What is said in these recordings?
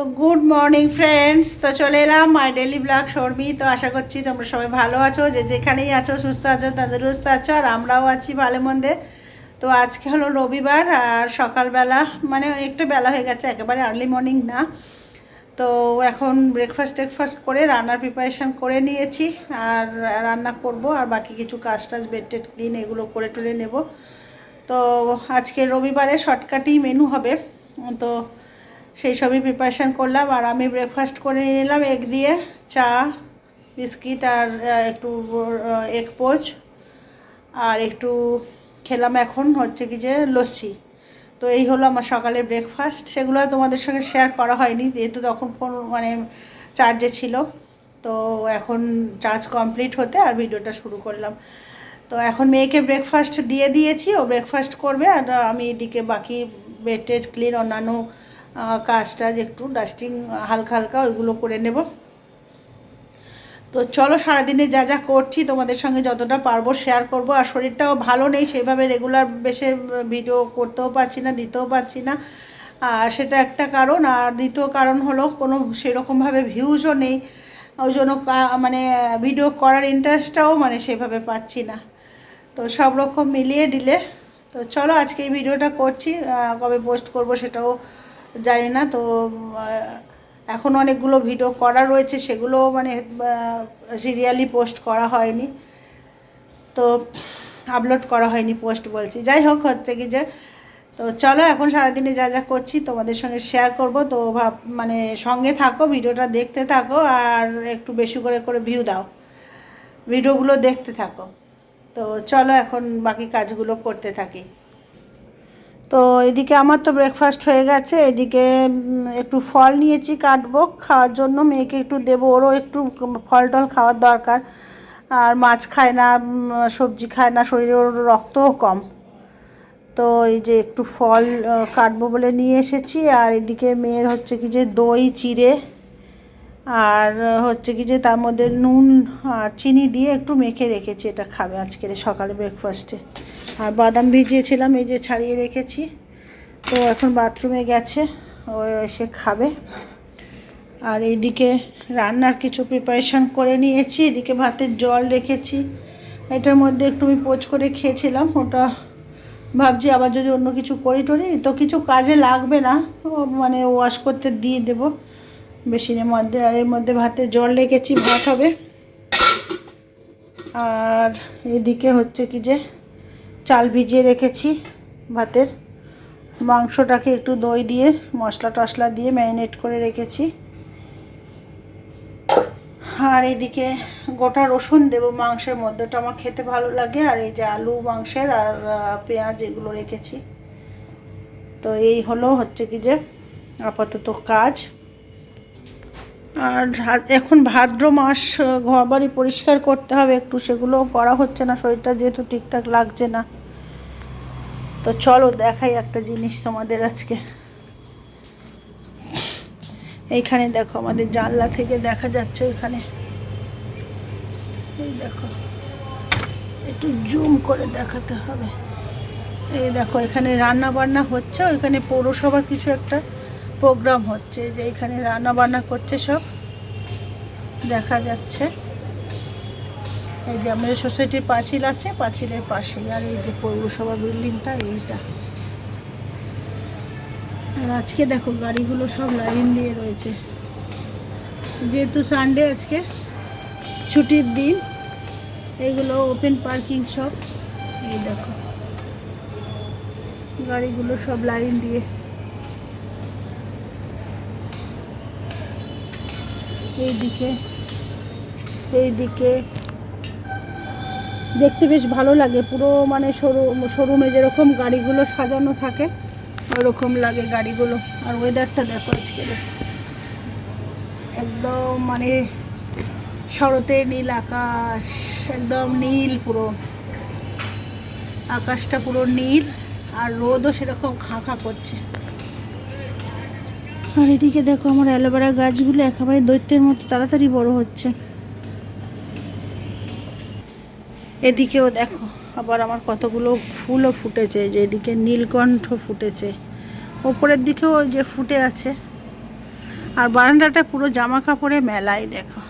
তো good morning friends তো চলে এলাম মাই ডেলি ব্লগ শর্মি তো আশা করছি তোমরা সবাই ভালো আছো, যে যেখানেই আছো, সুস্থ আছো, তন্দুরুস্ত আছো, আর আমরাও আছি ভালো মন্দে তো আজকে হলো রবিবার, আর সকালবেলা মানে অনেকটা বেলা হয়ে গেছে, একেবারে আর্লি মর্নিং না। তো এখন ব্রেকফাস্ট টেকফাস্ট করে রান্নার প্রিপারেশান করে নিয়েছি, আর রান্না করব, আর বাকি কিছু কাজ টাজ বেড টেড ক্লিন এগুলো করে টরে নেব। তো আজকে রবিবারে শর্টকাটেই মেনু হবে। তো সেই সবই প্রিপারেশান করলাম আর আমি ব্রেকফাস্ট করে নিলাম এগ দিয়ে, চা, বিস্কিট আর একটু এগ পোচ। আর একটু খেলাম এখন হচ্ছে কি যে লস্যি। তো এই হলো আমার সকালের ব্রেকফাস্ট সেগুলো তোমাদের সঙ্গে শেয়ার করা হয়নি, যেহেতু তখন ফোন মানে চার্জে ছিল। তো এখন চার্জ কমপ্লিট হতে আর ভিডিওটা শুরু করলাম। তো এখন মেয়েকে ব্রেকফাস্ট দিয়ে দিয়েছি, ও ব্রেকফাস্ট করবে আর আমি এদিকে বাকি বেড ক্লিন অন্যান্য কাজ টাজ একটু ডাস্টিং হালকা হালকা ওইগুলো করে নেব। তো চলো সারাদিনে যা যা করছি তোমাদের সঙ্গে যতটা পারব শেয়ার করব। আর শরীরটাও ভালো নেই, সেভাবে রেগুলার বেশে ভিডিও করতেও পারছি না, দিতেও পারছি না। আর সেটা একটা কারণ। আর দ্বিতীয় কারণ হলো কোনো সেরকমভাবে ভিউজও নেই। ওই জন্য মানে ভিডিও করার ইন্টারেস্টটাও মানে সেভাবে পাচ্ছি না। তো সব রকম মিলিয়ে দিলে, তো চলো আজকে এই ভিডিওটা করছি। কবে পোস্ট করব সেটাও জানি না, তো এখন অনেকগুলো ভিডিও করা রয়েছে, সেগুলো মানে সিরিয়ালি পোস্ট করা হয়নি। তো আপলোড করা হয়নি পোস্ট বলছি। যাই হোক, হচ্ছে কি যে, তো চলো, এখন সারাদিনে যা যা করছি, তোমাদের সঙ্গে শেয়ার করব। তো ভাব মানে সঙ্গে থাকো, ভিডিওটা দেখতে থাকো, আর একটু বেশি করে করে ভিউ দাও। ভিডিওগুলো দেখতে থাকো। তো চলো, এখন বাকি কাজগুলো করতে থাকি। তো এদিকে আমার তো ব্রেকফাস্ট হয়ে গেছে, এদিকে একটু ফল নিয়েছি কাটবো, খাওয়ার জন্য মেয়েকে একটু দেবো, ওরও একটু ফল টল খাওয়ার দরকার। আর মাছ খায় না সবজি খায় না, শরীরে ওর রক্তও কম। তো এই যে একটু ফল কাটবো বলে নিয়ে এসেছি, আর এদিকে মেয়ের হচ্ছে কি যে দই, চিড়ে, আর হচ্ছে কি যে তার মধ্যে নুন আর চিনি দিয়ে একটু মেখে রেখেছি, এটা খাবে আজকের সকালে ব্রেকফাস্টে আর বাদাম ভিজিয়েছিলাম, এই যে ছাড়িয়ে রেখেছি। তো এখন বাথরুমে গেছে, ও এসে খাবে। আর এইদিকে রান্নার কিছু প্রিপারেশান করে নিয়েছি, এদিকে ভাতের জল রেখেছি। এটার মধ্যে একটু আমি পোচ করে খেয়েছিলাম, ওটা ভাবছি আবার যদি অন্য কিছু করি টরি, তো কিছু কাজে লাগবে না। মানে ওয়াশ করতে দিয়ে দেবো বেসিনের মধ্যে, আর এর মধ্যে ভাতে জল রেখেছি, ভাত হবে। আর এদিকে হচ্ছে কি যে চাল ভিজিয়ে রেখেছি ভাতের। মাংসটাকে একটু দই দিয়ে, মশলা টশলা দিয়ে ম্যারিনেট করে রেখেছি। আর এদিকে গোটা রসুন দেবো মাংসের মধ্যেটা আমার খেতে ভালো লাগে। আর এই যে আলু মাংসের আর পেঁয়াজ এগুলো রেখেছি। তো এই হলো হচ্ছে কি যে আপাতত কাজ। আর এখন ভাদ্র মাস ঘর বাড়ি পরিষ্কার করতে হবে, একটু সেগুলো করা হচ্ছে না, শরীরটা যেহেতু ঠিকঠাক লাগছে না। তো চলো দেখাই একটা জিনিস তোমাদের আজকে। এইখানে দেখো আমাদের জানলা থেকে দেখা যাচ্ছে ওইখানে। এই দেখো, একটু জুম করে দেখাতে হবে। এই দেখো, এখানে রান্না বান্না হচ্ছে, ওইখানে পৌরসভার কিছু একটা প্রোগ্রাম হচ্ছে। যে এখানে রান্না বান্না করছে সব। দেখা যাচ্ছে। এই যে আমাদের সোসাইটির পাঁচিল আছে, পাঁচিলের পাশেই। আর এই যে পৌরসভা বিল্ডিংটা, এইটা। আর আজকে দেখো, গাড়িগুলো সব লাইন দিয়ে রয়েছে। যেহেতু সানডে আজকে, ছুটির দিন, এগুলো ওপেন পার্কিং সব। এই দেখো, গাড়িগুলো সব লাইন দিয়ে। এইদিকে এইদিকে দেখতে বেশ ভালো লাগে। পুরো মানে শোরুম শোরুমে যেরকম গাড়িগুলো সাজানো থাকে, ওরকম লাগে গাড়িগুলো। আর ওয়েদারটা দেখো আজকে। একদম মানে শরতের নীল আকাশ, একদম নীল পুরো। আকাশটা পুরো নীল, আর রোদও সেরকম খাঁ খাঁ করছে। আর এদিকে দেখো আমার অ্যালোভেরা গাছগুলো একেবারে দৈত্যের মতো তাড়াতাড়ি বড় হচ্ছে। এদিকেও দেখো, আবার আমার কতগুলো ফুলও ফুটেছে যে এদিকে নীলকণ্ঠ ফুটেছে। ওপরের দিকেও যে ফুটে আছে। আর বারান্দাটা পুরো জামা কাপড়ে মেলাই, দেখো।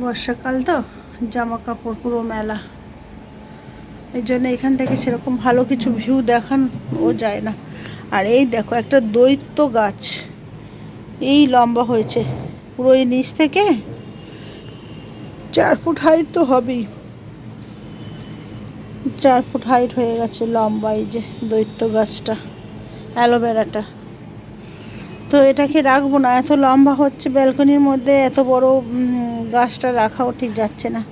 বর্ষাকাল তো জামা কাপড় পুরো মেলা। এই জন্য এখান থেকে সেরকম ভালো কিছু ভিউ দেখানো যায় না। আর এই দেখো, একটা দৈত্য গাছ। এই লম্বা হয়েছে। পুরো এই নিচ থেকে চার ফুট হাইট তো হবেই। চার ফুট হাইট হয়ে গেছে লম্বা এই যে দৈত্য গাছটা, অ্যালোভেরাটা। তো এটাকে রাখব না, এত লম্বা হচ্ছে ব্যালকনির মধ্যে, এত বড় গাছটা রাখাও ঠিক যাচ্ছে না।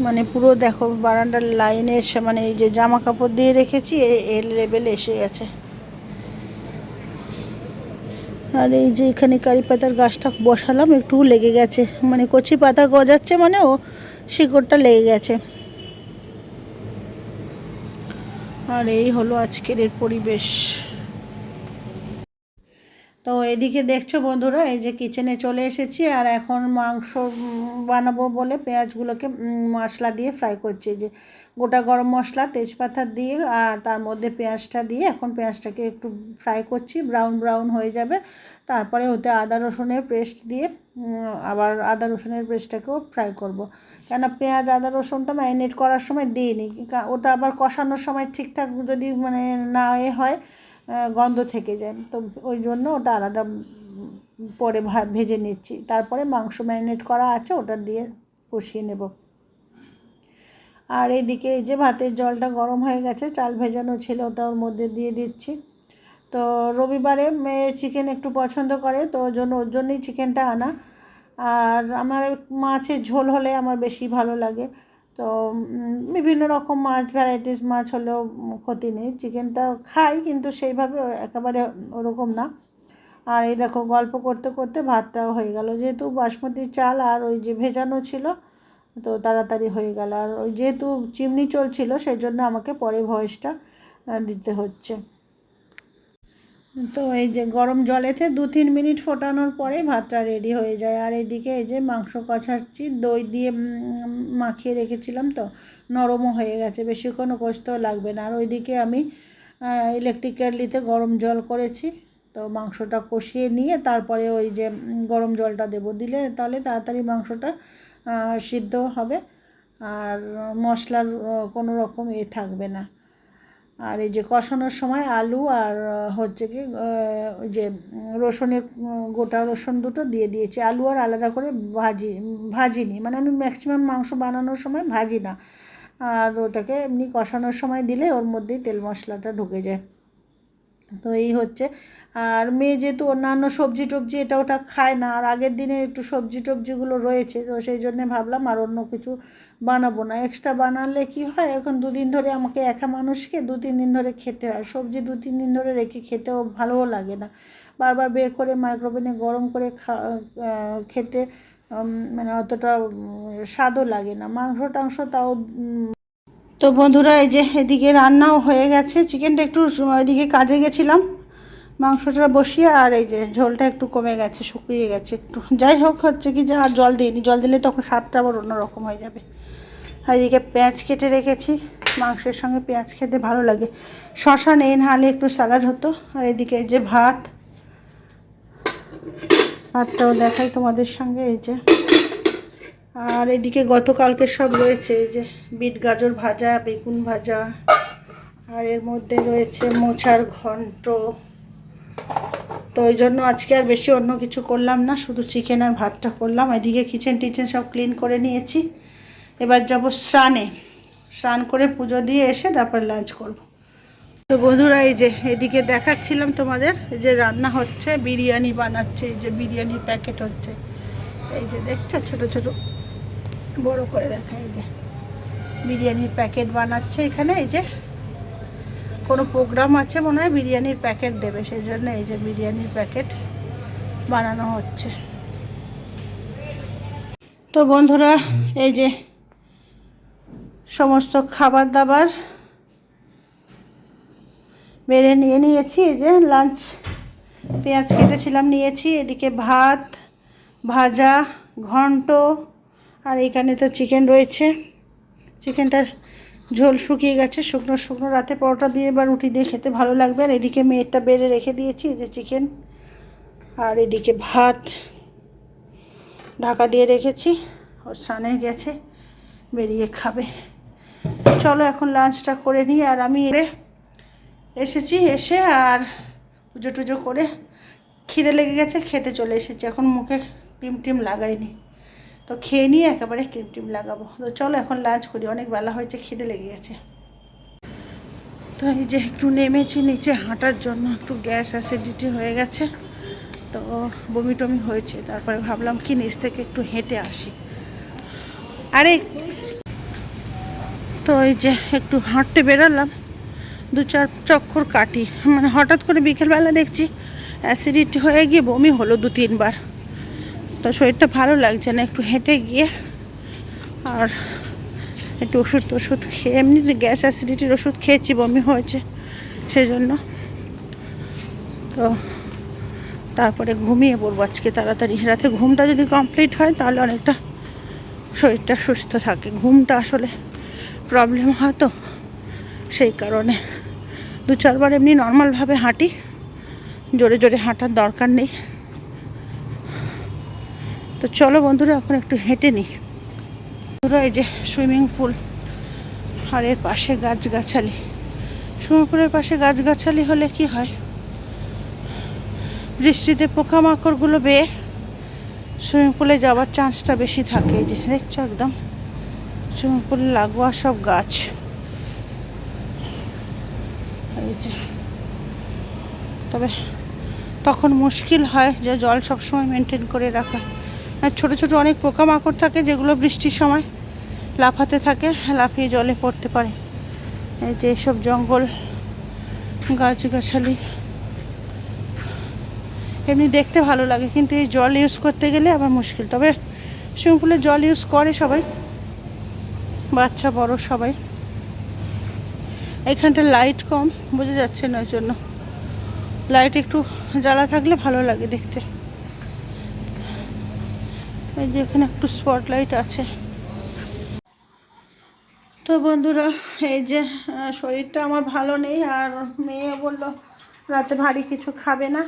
মানে পুরো দেখো বারান্দার লাইনে এসে মানে এই যে জামা কাপড় দিয়ে রেখেছি, এ- লেভেলে এসে গেছে। আর এই যে এখানে কারি পাতার গাছটা বসালাম, একটু লেগে গেছে। মানে কচি পাতা গজাচ্ছে মানে ও শিকড়টা লেগে গেছে। আর এই হলো আজকের এর পরিবেশ। তো এদিকে দেখছ বন্ধুরা, এই যে কিচেনে চলে এসেছি আর এখন মাংস বানাবো বলে পেঁয়াজগুলোকে মশলা দিয়ে ফ্রাই করছি যে গোটা গরম মশলা, তেজপাতা দিয়ে আর তার মধ্যে পেঁয়াজটা দিয়ে এখন পেঁয়াজটাকে একটু ফ্রাই করছি ব্রাউন ব্রাউন হয়ে যাবে তারপরে ওতে আদা রসুনের পেস্ট দিয়ে আবার আদা রসুনের পেস্টটাকেও ফ্রাই করব। কেন পেঁয়াজ, আদা রসুনটা ম্যারিনেট করার সময় দিইনি ওটা আবার কষানোর সময় ঠিকঠাক যদি মানে না এ হয় গন্ধ থেকে যায়। তো ওই জন্য ওটা আলাদা পরে ভেজে নিচ্ছি। তারপরে মাংস ম্যারিনেট করা আছে, ওটা দিয়ে কষিয়ে নেব। আর এইদিকে এই যে ভাতের জলটা গরম হয়ে গেছে, চাল ভেজানো ছিল, ওটা ওর মধ্যে দিয়ে দিচ্ছি। তো রবিবারে মেয়ে চিকেন একটু পছন্দ করে, তো ওর জন্য, ওর জন্যই চিকেনটা আনা। আর আমার মাছের ঝোল হলে আমার বেশি ভালো লাগে। তো বিভিন্ন রকম মাছ ভ্যারাইটিস মাছ হলেও ক্ষতি নেই। চিকেনটা খাই, কিন্তু সেইভাবে একেবারে ওরকম না। আর এই দেখো, গল্প করতে করতে ভাতটাও হয়ে গেল। যেহেতু বাসমতি চাল আর ওই যে ভেজানো ছিল, তো তাড়াতাড়ি হয়ে গেল। আর ওই যেহেতু চিমনি চলছিল সেই জন্য আমাকে পরে ভয়েসটা দিতে হচ্ছে। তো এই যে গরম জলেতে দু তিন মিনিট ফোটানোর পরে ভাতটা রেডি হয়ে যায়। আর এদিকে এই যে মাংস কষাচ্ছি, দই দিয়ে মাখিয়ে রেখেছিলাম তো, নরমও হয়ে গেছে বেশিক্ষণ কষতেও লাগবে না। আর ওইদিকে আমি ইলেকট্রিক কেটলিতে গরম জল করেছি, তো মাংসটা কষিয়ে নিয়ে তারপরে ওই যে গরম জলটা দেবো। দিলে তাহলে তাড়াতাড়ি মাংসটা সিদ্ধ হবে, আর মশলার কোনো রকম এ থাকবে না। আর এই যে কষানোর সময় আলু আর হচ্ছে কি ওই যে রসুনের গোটা রসুন দুটো দিয়ে দিয়েছি। আলু আর আলাদা করে ভাজি, ভাজিনি। মানে আমি ম্যাক্সিমাম মাংস বানানোর সময় ভাজি না। আর ওটাকে এমনি কষানোর সময় দিলে ওর মধ্যেই তেল মশলাটা ঢুকে যায়। তো এই হচ্ছে আর মেয়ে যেহেতু অন্যান্য সবজি টবজি এটা ওটা খায় না, আর আগের দিনে একটু সবজি টবজিগুলো রয়েছে, তো সেই জন্যে ভাবলাম আর অন্য কিছু বানাবো না। এক্সট্রা বানালে কি হয়, এখন দুদিন ধরে আমাকে একা মানুষকে দু তিন দিন ধরে খেতে হয়, সবজি দু তিন দিন ধরে রেখে খেতেও ভালোও লাগে না। বারবার বের করে মাইক্রোওভেনে গরম করে খেতে মানে অতটা স্বাদও লাগে না। মাংস টাংস তাও তো বন্ধুরা এই যে এদিকে রান্নাও হয়ে গেছে, চিকেনটা একটু এদিকে কাজে গেছিলাম। মাংসটা বসিয়ে আর এই যে ঝোলটা একটু কমে গেছে, শুকিয়ে গেছে একটু। যাই হোক, হচ্ছে কি যে আর জল দিইনি। জল দিলে তখন স্বাদটা আবার অন্যরকম হয়ে যাবে। আর এদিকে পেঁয়াজ কেটে রেখেছি। মাংসের সঙ্গে পেঁয়াজ খেতে ভালো লাগে। শশা নেই নাহলে একটু স্যালাড হতো। আর এদিকে এই যে ভাত। ভাতটাও দেখাই তোমাদের সঙ্গে, এই যে। আর এদিকে গতকালকে সব রয়েছে, এই যে বিট গাজর ভাজা, বেগুন ভাজা। আর এর মধ্যে রয়েছে মোচার ঘন্ট। তো ওই জন্য আজকে আর বেশি অন্য কিছু করলাম না, শুধু চিকেন আর ভাতটা করলাম। এদিকে কিচেন টিচেন সব ক্লিন করে নিয়েছি। এবার যাব স্নানে। স্নান করে পুজো দিয়ে এসে তারপর লাঞ্চ করব। তো বন্ধুরা, এই যে এদিকে দেখাচ্ছিলাম তোমাদের যে রান্না হচ্ছে, বিরিয়ানি বানাচ্ছে, এই যে বিরিয়ানির প্যাকেট হচ্ছে। এই যে দেখছ, ছোট ছোট, বড় করে দেখা, এই যে বিরিয়ানির প্যাকেট বানাচ্ছে এখানে, এই যে কোনো প্রোগ্রাম আছে মনে হয় বিরিয়ানির প্যাকেট দেবে, সেই জন্য এই যে বিরিয়ানির প্যাকেট বানানো হচ্ছে। তো বন্ধুরা, এই যে সমস্ত খাবার দাবার বেড়ে নিয়ে নিয়েছি, এই যে লাঞ্চ পেঁয়াজ কেটেছিলাম, নিয়েছি, এদিকে ভাত, ভাজা, ঘন্ট, আর এখানে তো চিকেন রয়েছে। চিকেনটার ঝোল শুকিয়ে গেছে, শুকনো শুকনো রাতে পরোটা দিয়ে বা রুটি দিয়ে খেতে ভালো লাগবে। আর এদিকে মেয়েরটা বেড়ে রেখে দিয়েছি যে চিকেন আর এদিকে ভাত ঢাকা দিয়ে রেখেছি ওর স্নানে গেছে, বেরিয়ে খাবে। চলো এখন লাঞ্চটা করে নিই, আর আমি এসেছি, এসে আর পুজো টুজো করে খিদে লেগে গেছে, খেতে চলে এসেছি। এখন মুখে টিম টিম লাগাইনি। তো খেয়ে নিয়ে একেবারে ক্রিম টিম লাগাবো। তো চলো এখন লাঞ্চ করি, অনেক বেলা হয়েছে, খিদে লেগে গেছে। তো এই যে একটু নেমেছি নিচে হাঁটার জন্য, একটু গ্যাস অ্যাসিডিটি হয়ে গেছে। তো বমি টমি হয়েছে, তারপরে ভাবলাম কি নিচ থেকে একটু হেঁটে আসি। আরে! তো এই যে একটু হাঁটতে বেরোলাম, দু চার চক্কর কাটি। মানে হঠাৎ করে বিকেলবেলা দেখছি অ্যাসিডিটি হয়ে গিয়ে বমি হলো দু তিনবার। তো শরীরটা ভালো লাগছে না, একটু হেঁটে গিয়ে আর একটু ওষুধ টষুধ খেয়ে এমনি গ্যাস অ্যাসিডিটির ওষুধ খেয়েছি, বমি হয়েছে সেই জন্য তো তারপরে ঘুমিয়ে পড়ব আজকে তাড়াতাড়ি। রাতে ঘুমটা যদি কমপ্লিট হয় তাহলে অনেকটা শরীরটা সুস্থ থাকে। ঘুমটা আসলে প্রবলেম হয় তো সেই কারণে। দু চারবার এমনি নর্মালভাবে হাঁটি, জোরে জোরে হাঁটার দরকার নেই। তো চলো বন্ধুরা, এখন একটু হেঁটে নিই। বন্ধুরা, এই যে সুইমিং পুল আর এর পাশে গাছগাছালি। সুইমিং পুলের পাশে গাছগাছালি হলে কি হয়? বৃষ্টিতে পোকামাকড়গুলো বেয়ে সুইমিং পুলে যাওয়ার চান্সটা বেশি থাকে। এই যে দেখছ একদম, সুইমিং পুলে লাগোয়া সব গাছ। এই যে, তবে তখন মুশকিল হয় যে জল সবসময় মেনটেন করে রাখা। ছোটো ছোটো অনেক পোকামাকড় থাকে যেগুলো বৃষ্টির সময় লাফাতে থাকে, লাফিয়ে জলে পড়তে পারে। এই যে এইসব জঙ্গল, গাছগাছালি। এমনি দেখতে ভালো লাগে, কিন্তু এই জল ইউজ করতে গেলে আবার মুশকিল। তবে সুইমিং পুলে জল ইউজ করে সবাই, বাচ্চা, বড় সবাই। এখানটা লাইট কম, বোঝা যাচ্ছে না ওই জন্য। লাইট একটু জ্বালা থাকলে ভালো লাগে দেখতে। এই যে এখানে একটু স্পটলাইট আছে। তো বন্ধুরা, এই যে শরীরটা আমার ভালো নেই, আর মেয়ে বলল রাতে ভারী কিছু খাবে না।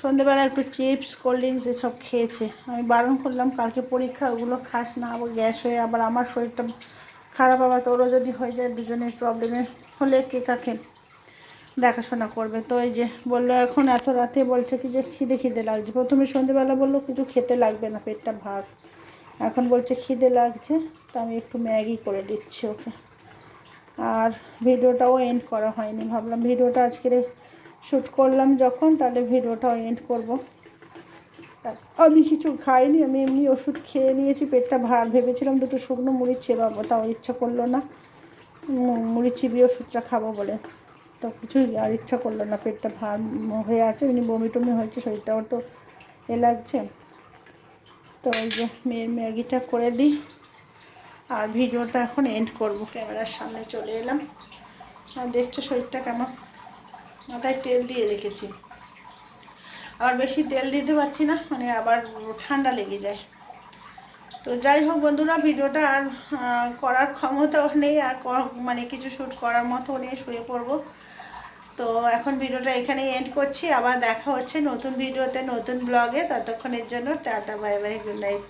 সন্ধেবেলা একটু চিপস কোল্ড ড্রিঙ্কস এসব খেয়েছে। আমি বারণ করলাম, কালকে পরীক্ষা, ওগুলো খাস না, আবার গ্যাস হয়ে আবার আমার শরীরটা খারাপ, আবার তোরও যদি হয়ে যায়, দুজনের প্রবলেমে হলে কে কাকে দেখাশোনা করবে। তো এই যে বলল, এখন এত রাতে বলছে কি যে খিদে খিদে লাগছে। প্রথমে সন্ধেবেলা বলল, কিছু খেতে লাগবে না, পেটটা ভাত এখন বলছে, খিদে লাগছে, তো আমি একটু ম্যাগি করে দিচ্ছি ওকে। আর ভিডিওটাও এন্ড করা হয়নি। ভাবলাম ভিডিওটা আজকে শ্যুট করলাম যখন, তাহলে ভিডিওটাও এন্ড করব। আমি কিছু খাইনি, আমি এমনি ওষুধ খেয়ে নিয়েছি, পেটটা ভার। ভেবেছিলাম দুটো শুকনো মুড়ি চেবাবো, তাও ইচ্ছা করল না। মুড়ি চিবিয়ে ওষুধটা খাব বলে। তো কিছুই আর ইচ্ছা করল না, পেটটা ভার হয়ে আছে, এমনি বমি টমি হয়েছে, শরীরটাও তো এ লাগছে। তো ওই যে মেয়ের ম্যাগিটা করে দিই, আর ভিডিওটা এখন এন্ড করব, ক্যামেরার সামনে চলে এলাম। আর দেখছ শরীরটা কেমন? মাথায় তেল দিয়ে রেখেছি। আবার বেশি তেল দিতে পারছি না মানে আবার ঠান্ডা লেগে যায়। তো যাই হোক বন্ধুরা, ভিডিওটা আর করার ক্ষমতাও নেই, আর মানে কিছু শ্যুট করার মতো নেই, শুয়ে পড়ব। তো এখন ভিডিওটা এখানেই এন্ড করছি। আবার দেখা হচ্ছে নতুন ভিডিওতে, নতুন ব্লগে ততক্ষণের জন্য tata bye bye good night